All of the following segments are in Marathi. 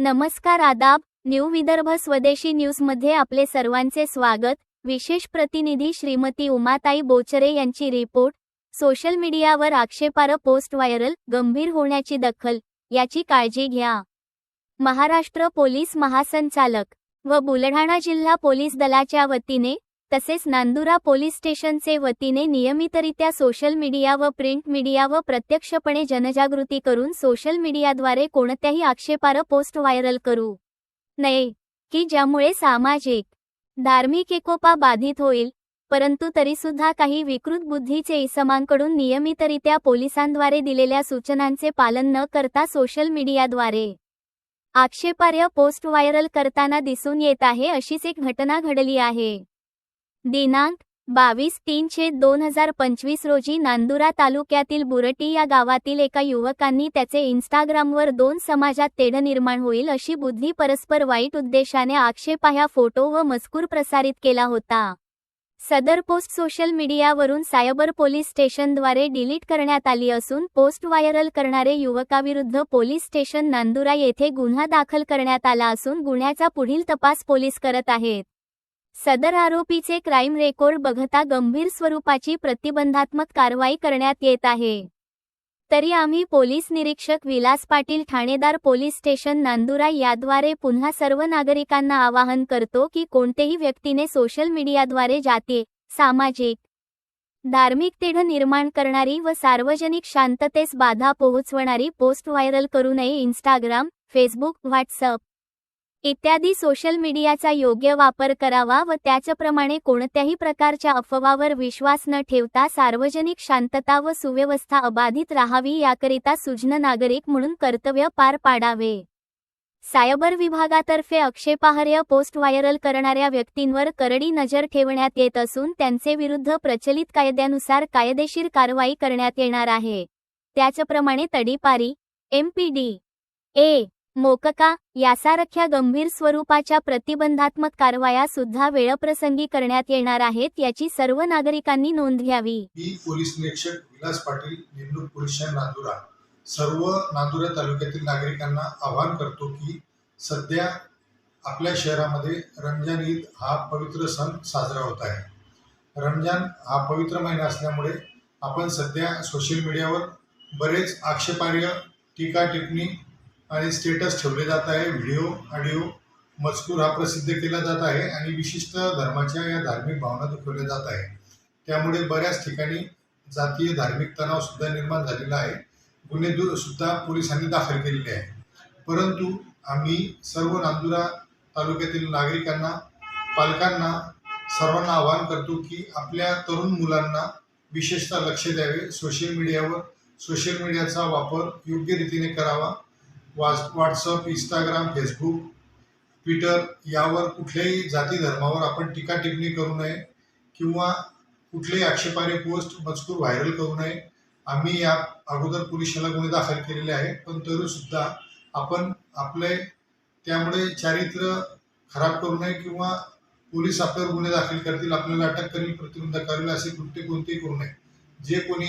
नमस्कार आदाब न्यू विदर्भ स्वदेशी न्यूजमध्ये आपले सर्वांचे स्वागत. विशेष प्रतिनिधी श्रीमती उमाताई बोचरे यांची रिपोर्ट. सोशल मीडियावर आक्षेपार्ह पोस्ट व्हायरल गंभीर होण्याची दखल. याची काळजी घ्या. महाराष्ट्र पोलीस महासंचालक व बुलढाणा जिल्हा पोलीस दलाच्या वतीने तसेच नांदुरा पोलीस स्टेशनचे वतीने नियमितरित्या सोशल मीडिया व प्रिंट मीडिया व प्रत्यक्षपणे जनजागृती करून सोशल मीडियाद्वारे कोणत्याही आक्षेपार्ह पोस्ट व्हायरल करू नये की ज्यामुळे सामाजिक धार्मिक एकोपा बाधित होईल. परंतु तरीसुद्धा काही विकृत बुद्धीचे इसमांकडून नियमितरित्या पोलिसांद्वारे दिलेल्या सूचनांचे पालन न करता सोशल मीडियाद्वारे आक्षेपार्ह पोस्ट व्हायरल करताना दिसून येत आहे अशीच एक घटना घडली आहे. दिनांक बावीस तीनशे दोन हजार पंचवीस रोजी नांदुरा तालुक्यातील बुरटी या गावातील एका युवकांनी त्याचे इन्स्टाग्रामवर दोन समाजात तेढ निर्माण होईल अशी बुद्धी परस्पर वाईट उद्देशाने आक्षेपाह्या फोटो व मजकूर प्रसारित केला होता. सदर पोस्ट सोशल मीडियावरून सायबर पोलीस स्टेशनद्वारे डिलीट करण्यात आली असून पोस्ट व्हायरल करणारे युवकाविरुद्ध पोलीस स्टेशन नांदुरा येथे गुन्हा दाखल करण्यात आला असून गुन्ह्याचा पुढील तपास पोलीस करत आहेत. सदर आरोपीचे क्राईम रेकॉर्ड बघता गंभीर स्वरूपाची प्रतिबंधात्मक कारवाई करण्यात येत आहे. तरी आम्ही पोलीस निरीक्षक विलास पाटील ठाणेदार पोलीस स्टेशन नांदुरा याद्वारे पुन्हा सर्व नागरिकांना आवाहन करतो की कोणतेही व्यक्तीने सोशल मीडियाद्वारे जाती सामाजिक धार्मिक तेढ निर्माण करणारी व सार्वजनिक शांततेस बाधा पोहोचवणारी पोस्ट व्हायरल करू नये. इंस्टाग्राम फेसबुक व्हॉट्सअप इत्यादी सोशल मीडियाचा योग्य वापर करावा व त्याचप्रमाणे कोणत्याही प्रकारच्या अफवावर विश्वास न ठेवता सार्वजनिक शांतता व सुव्यवस्था अबाधित राहावी याकरिता सुज्ञ नागरिक म्हणून कर्तव्य पार पाडावे. सायबर विभागातर्फे आक्षेपार्ह पोस्ट व्हायरल करणाऱ्या व्यक्तींवर करडी नजर ठेवण्यात येत असून त्यांचे विरुद्ध प्रचलित कायद्यानुसार कायदेशीर कारवाई करण्यात येणार आहे. त्याचप्रमाणे तडीपारी एमपीडी ए मोकका यासारख्या गंभीर स्वरूपाच्या प्रतिबंधात्मक कारवाया सुद्धा वेळप्रसंगी करण्यात येणार आहेत याची सर्व नागरिकांनी नोंद घ्यावी. मी पोलीस निरीक्षक विलास पाटील निवडणूक पोलीस नांदुरा. सर्व नांदुरा तालुक्यातील नागरिकांना आवाहन करतो की सध्या आपल्या शहरामध्ये रमजान ईद हा पवित्र सण साजरा होत आहे. रमजान हा पवित्र महिना असल्यामुळे आपण सध्या सोशल मीडियावर बरेच आक्षेपार्ह टीका टिप्पणी आणि स्टेटस ठेवले जात आहे. व्हिडिओ ऑडिओ मजकूर हा प्रसिद्ध केला जात आहे आणि विशिष्ट धर्माच्या या धार्मिक भावना दुखवल्या जात आहे. त्यामुळे बऱ्याच ठिकाणी जातीय धार्मिक तणाव सुद्धा निर्माण झालेला आहे. गुन्हे दु सुद्धा पोलिसांनी दाखल केलेले आहे परंतु आम्ही सर्व नांदुरा तालुक्यातील नागरिकांना पालकांना सर्वांना आवाहन करतो की आपल्या तरुण मुलांना विशेषतः लक्ष द्यावे. सोशल मीडियावर सोशल मीडियाचा वापर योग्य रीतीने करावा. वास व्हॉट्सअप इंस्टाग्राम फेसबुक ट्विटर यावर कुठल्याही जाती धर्मावर आपण टीका टिप्पणी करू नये किंवा कुठलेही आक्षेपार्ह पोस्ट मजकूर व्हायरल करू नये. आम्ही या अगोदर पोलिसाला गुन्हे दाखल केलेले आहे पण तरीसुद्धा आपण आपले त्यामुळे चारित्र्य खराब करू नये किंवा पोलीस आपल्यावर गुन्हे दाखल करतील आपल्याला अटक करील प्रतिबंध करेल असे कृत्य कोणतेही करू नये. जे कोणी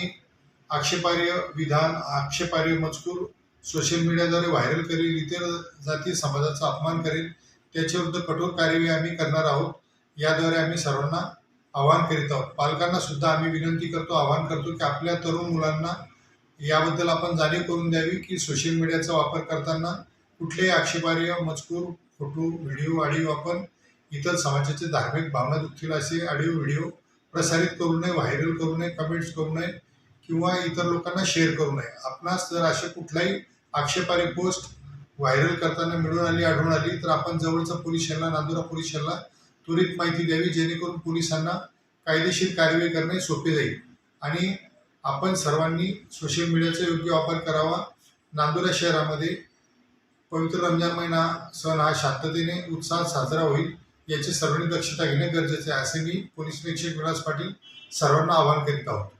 आक्षेपार्ह विधान आक्षेपार्ह मजकूर सोशल मीडियाद्वारे व्हायरल करेल इतर जाती समाजाचा अपमान करेल त्याच्याविरुद्ध कठोर कार्यवाही आम्ही करणार आहोत. याद्वारे आम्ही सर्वांना आवाहन करीत आहोत. पालकांना सुद्धा आम्ही विनंती करतो आवाहन करतो की आपल्या तरुण मुलांना याबद्दल आपण जाणीव करून द्यावी की सोशल मीडियाचा वापर करताना कुठलेही आक्षेपार्ह मजकूर फोटो व्हिडिओ ऑडिओ आपण इतर समाजाचे धार्मिक भावना दुखतील असे ऑडिओ व्हिडिओ प्रसारित करू नये व्हायरल करू नये कमेंट्स करू नये. किंवा इतर लोकांना शेअर करू नये. आपणास जर असे कुठलाही आक्षेपारी पोस्ट व्हायरल करताना मिळून आली आढळून आली तर आपण जवळचा पोलीस स्टेशनला नांदुरा पोलीस स्टेशनला त्वरित माहिती द्यावी जेणेकरून पोलिसांना कायदेशीर कारवाई करणे सोपे जाईल. आणि आपण सर्वांनी सोशल मीडियाचा योग्य वापर करावा. नांदुरा शहरामध्ये पवित्र रमजान महिना सण हा शांततेने उत्साहात साजरा होईल. याची सर्वांनी दक्षता घेणे गरजेचे आहे असे मी पोलीस निरीक्षक विलास पाटील सर्वांना आवाहन करीत आहोत.